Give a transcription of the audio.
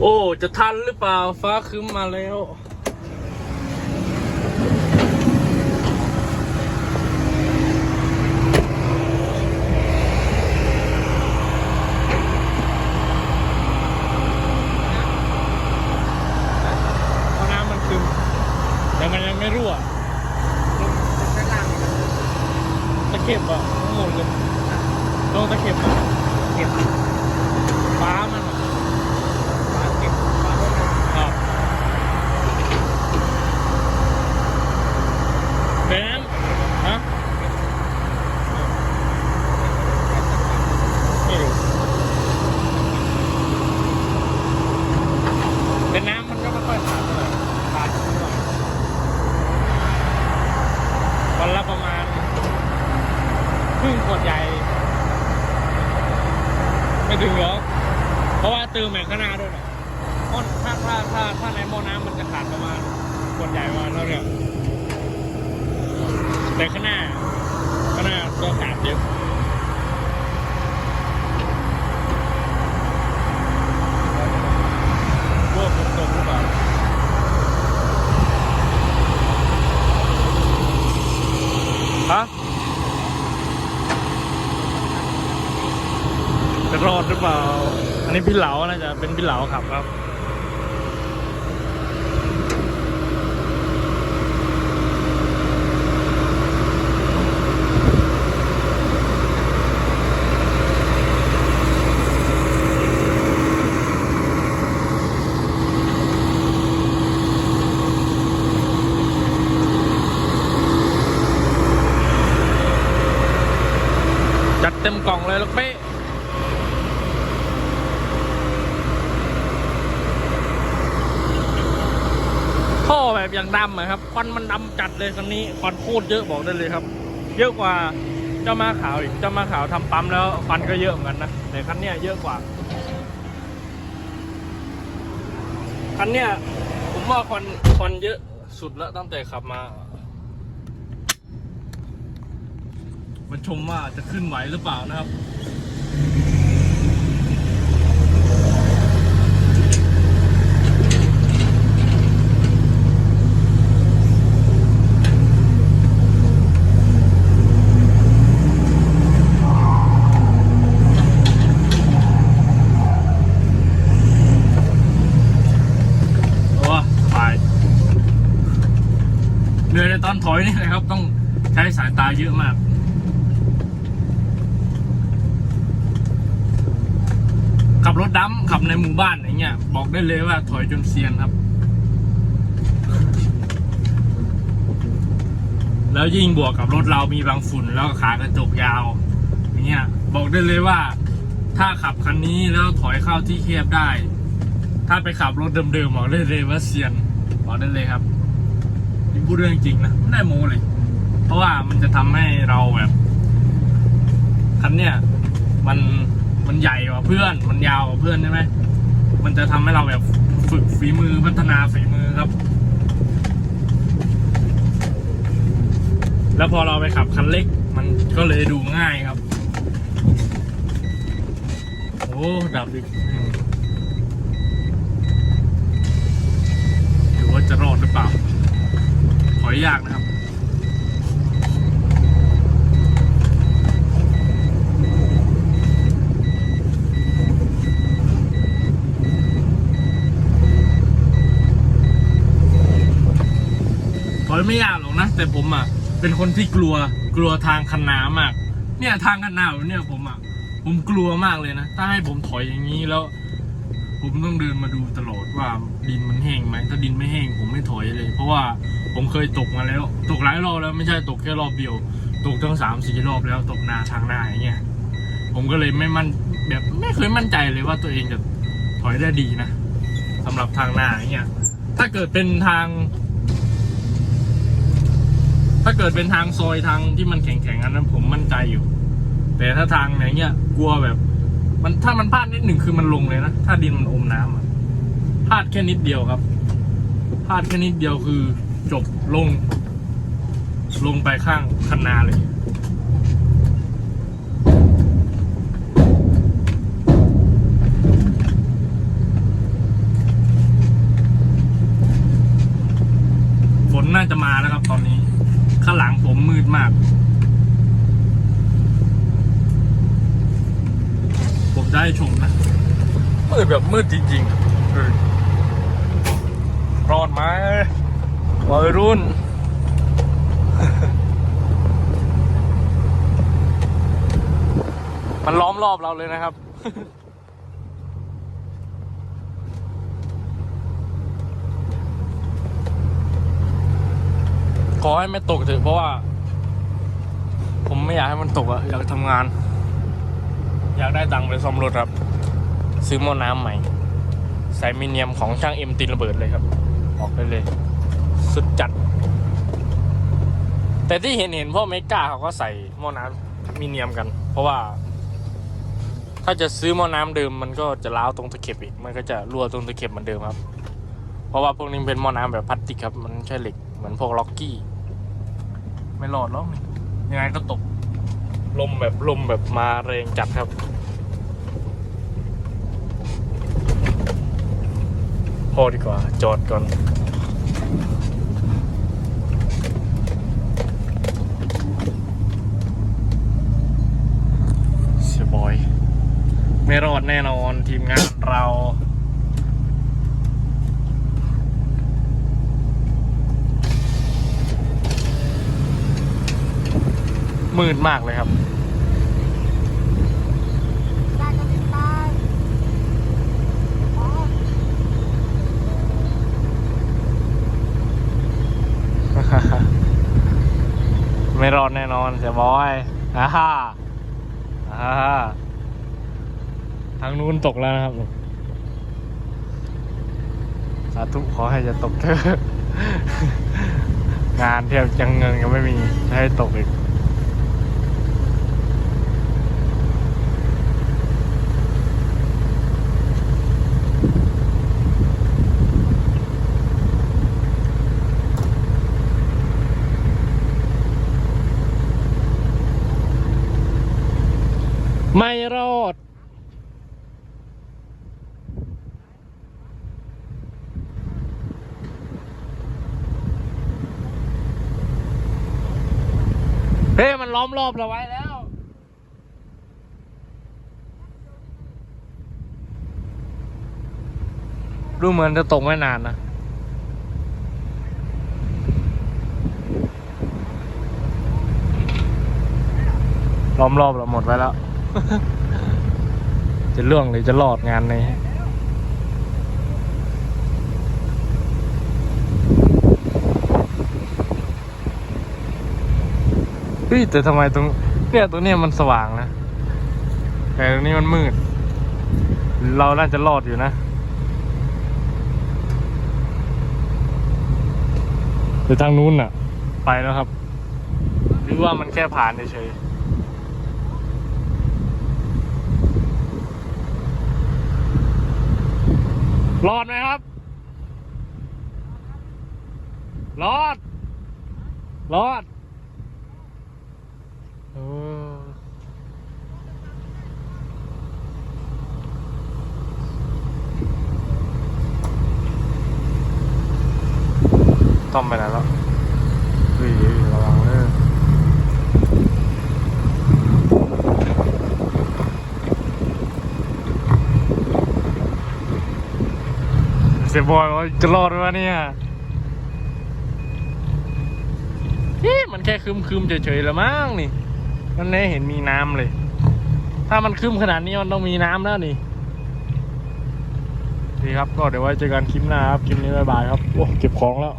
โอ้ จะทันหรือเปล่า ฟ้าครึ้มมาแล้ว เพราะน้ำมันครึมแต่มันยังไม่รั่วตะเข็บอะทั้งหมดเลยลงตะเข็บอะเข็บฟ้ามันอะ ฟ้าเก็บฟ้าลดลง ครับเป็นน้ำฮะไม่รู้เป็นน้ำมันก็ไม่ค่อยขาดเท่าไหร่ขาดนิดหน่อยวันละ ประมาณครึ่งขวดใหญ่ ไม่ถึงหรอกเพราะว่าเติมแมงข้างหน้าด้วยนะหม้อถ้าถ้าถ้าถ้าในหม้อน้ำมันจะขาดประมาณขวดใหญ่ประมาณเท่าเนี้ยแต่ข้างหน้าข้างหน้าตัวขาดเยอะพวกฝนตกหรือเปล่าฮะ จะรอดหรือเปล่า อันนี้พี่เหลาน่าจะเป็นพี่เหลาขับครับจัดเต็มกล่องเลยลูกเป้ท่ แบบอย่างดำอะครับควันมันดำจัดเลยคันนี้ควันโคตรเยอะบอกได้เลยครับ เยอะกว่าเจ้ามาขาวอีกเจ้ามาขาวทำปั๊มแล้วควันก็เยอะเหมือนกันนะแต่คันเนี้ยเยอะกว่าคันเนี้ยผมว่าควันควันเยอะสุดแล้วตั้งแต่ขับมามันชมว่าจะขึ้นไหวหรือเปล่านะครับ โอ้สบายเหนื่ อนตอนถอยนี่เลยครับ ต้องใช้สายตาเยอะมากขับรถดำขับในหมู่บ้านอย่างเงี้ย บอกได้เลยว่าถอยจนเซียนครับ แล้วยิ่งบวกกับรถเรามีบางฝุ่นแล้วขากระจกยาว อย่างเงี้ย บอกได้เลยว่า ถ้าขับคันนี้แล้วถอยเข้าที่แคบได้ ถ้าไปขับรถเดิมๆบอกได้เลยว่าเซียนบอกได้เลยครับ พูดเรื่องจริงนะไม่ได้โมเลย เพราะว่ามันจะทำให้เราแบบคันเนี้ยมันมันใหญ่กว่าเพื่อน มันยาวกว่าเพื่อนใช่ไหมมันจะทำให้เราแบบฝึกฝีมือพัฒนาฝีมือครับ แล้วพอเราไปขับคันเล็ก มันก็เลยดูง่ายครับ โอ้ดับอีกอืมดูว่าจะรอดหรือเปล่า ขอ ยากนะครับถอยไม่ยากหรอกนะ แต่ผมอะเป็นคนที่กลัวกลัวทางคันนามาก เนี่ยทางคันนาเนี่ยผมอะผมกลัวมากเลยนะ ถ้าให้ผมถอยอย่างนี้แล้ว ผมต้องเดินมาดูตลอดว่าดินมันแห้งไหมถ้าดินไม่แห้งผมไม่ถอยเลย เพราะว่าผมเคยตกมาแล้ว ตกหลายรอบแล้วไม่ใช่ตกแค่รอบเดียว ตกทั้งสามสี่รอบแล้วตกนาทางนาอย่างเงี้ยผมก็เลยไม่มั่นแบบไม่เคยมั่นใจเลยว่าตัวเองจะถอยได้ดีนะสำหรับทางนาอย่างเงี้ยถ้าเกิดเป็นทาง ถ้าเกิดเป็นทางซอยทางที่มันแข็งๆอันนั้นผมมั่นใจอยู่ แต่ถ้าทางอย่างเงี้ยกลัวแบบ มันถ้ามันพลาดนิดหนึ่งคือมันลงเลยนะ ถ้าดินมันอมน้ำอะพลาดแค่นิดเดียวครับพลาดแค่นิดเดียวคือจบลง ลงไปข้างคันนาเลย จะมาแล้วครับ ตอนนี้ ข้างหลังผมมืดมาก ผมจะให้ชมนะ มืดจริงๆเออรอดไหมวัยรุ่น มันล้อมรอบเราเลยนะครับขอให้ไม่ตกเถอะเพราะว่า ผมไม่อยากให้มันตกอะอยากทำงาน อยากได้ตังค์ไปซ่อมรถครับ ซื้อหม้อน้ำใหม่ ใส่มิเนียมของช่างเอ็มตีระเบิดเลยครับบอกได้เลย สุดจัด แต่ที่เห็นเห็นพวกเมกาเขาก็ใส่หม้อน้ำมิเนียมกัน เพราะว่า ถ้าจะซื้อหม้อน้ำเดิมมันก็จะล้าวตรงตะเข็บอีก มันก็จะรั่วตรงตะเข็บเหมือนเดิมครับ เพราะว่าพวกนี้เป็นหม้อน้ำแบบพลาสติกครับ มันไม่ใช่เหล็กเหมือนพวกล็อกกี้ ไม่รอดหรอกนี่ยังไงก็ตก ลมแบบลมแบบมาแรงจัดครับ อดีกว่า จอดก่อน เสียบอย ไม่รอดแน่นอนทีมงานเรามืดมากเลยครับ ได้ก็ไม่ได้อ๋อ ไม่ รอดแน่นอนเสียบอยอ่าฮ่าอ่าฮ่าทางนู้นตกแล้วนะครับสาธุขอให้จะตกเถอะงานเทียบจังเงินยังไม่มีให้ตกอีก ไม่รอด เฮ้ มันล้อมรอบเราไว้แล้ว ดูเหมือนจะตกไม่นานนะล้อมรอบเราหมดไว้แล้ว จะเรื่องหรือจะรอดงานนี้เฮ้ยแต่ทำไมตรงเนี่ยตรงเนี้ยมันสว่างนะ แต่ตรงนี้มันมืด เราน่าจะรอดอยู่นะแต่ทางนู้นน่ะ ไปแล้วครับ หรือว่ามันแค่ผ่านเฉยๆ รอดไหมครับ รอด รอดเออต้องไปไหนแล้วเฮ้ยระวังเลยเสียบอยว่าจะรอดไหมวะเนี่ยนี่มันแค่คืมคืมๆเฉยๆละมั้งนี่ มันแน่เห็นมีน้ำเลย ถ้ามันคืมขนาดนี้มันต้องมีน้ำแล้วนี่ดีครับก็เดี๋ยวไว้เจอกันคลิปหน้าครับคลิปนี้บ๊ายบายครับโอ้เก็บของแล้ว